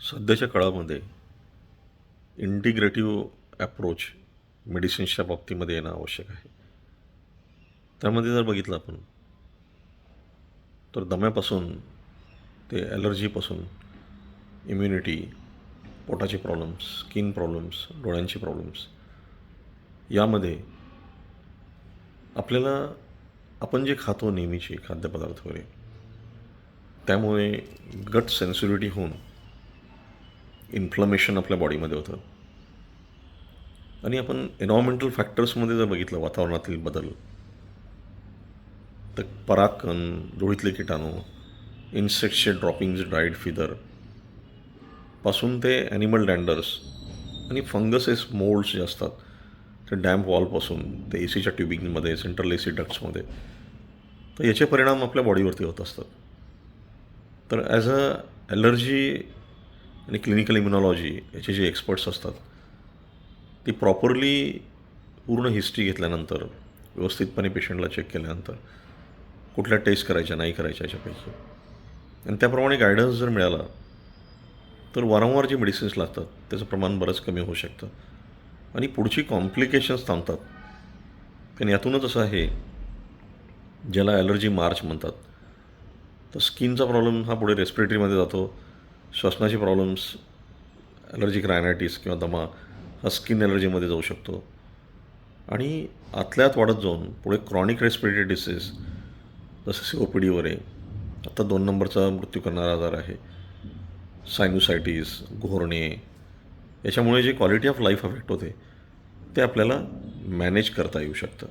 सध्याच्या काळामध्ये integrative approach मेडिसिन्सच्या बाबतीमध्ये येणं आवश्यक आहे. त्यामध्ये जर बघितलं आपण तर दम्यापासून ते ॲलर्जीपासून इम्युनिटी पोटाचे प्रॉब्लेम्स स्किन प्रॉब्लेम्स डोळ्यांचे प्रॉब्लेम्स यामध्ये आपल्याला आपण जे खातो नेहमीचे खाद्यपदार्थ वगैरे त्यामुळे गट सेन्सिटिव्हिटी होऊन इन्फ्लमेशन आपल्या बॉडीमध्ये होतं. आणि आपण एन्व्हायरमेंटल फॅक्टर्समध्ये जर बघितलं वातावरणातील बदल तर परागकण धुळीतले किटाणू इन्सेक्टचे ड्रॉपिंग्ज ड्राईड फिदरपासून ते ॲनिमल डँडर्स आणि फंगसेस मोल्ड्स जे असतात ते डॅम्प वॉलपासून ते ए सीच्या ट्युबिंगमध्ये सेंट्रल ए सी डक्ट्समध्ये तर याचे परिणाम आपल्या बॉडीवरती होत असतात. तर ॲज अ ॲलर्जी आणि क्लिनिकल इम्युनॉलॉजी याचे जे एक्सपर्ट्स असतात ती प्रॉपरली पूर्ण हिस्ट्री घेतल्यानंतर व्यवस्थितपणे पेशंटला चेक केल्यानंतर कुठल्या टेस्ट करायच्या नाही करायच्या याच्यापैकी. आणि त्याप्रमाणे गायडन्स जर मिळाला तर वारंवार जे मेडिसिन्स लागतात त्याचं प्रमाण बरंच कमी होऊ शकतं. आणि पुढची कॉम्प्लिकेशन्स थांबतात. कारण यातूनच असं आहे ज्याला ॲलर्जी मार्च म्हणतात तर स्किनचा प्रॉब्लेम हा पुढे रेस्पिरेटरीमध्ये जातो. श्वसनाचे प्रॉब्लेम्स ॲलर्जिक रायनायटिस किंवा दमा हा स्किन ॲलर्जीमध्ये जाऊ शकतो. आणि आतल्यात वाढत जाऊन पुढे क्रॉनिक रेस्पिरेटरी डिसीज जसं सी ओ पी डी वगैरे आत्ता दोन नंबरचा मृत्यू करणारा आजार आहे. सायनुसायटीस घोरणे याच्यामुळे जे क्वालिटी ऑफ लाईफ अफेक्ट होते ते आपल्याला मॅनेज करता येऊ शकतं.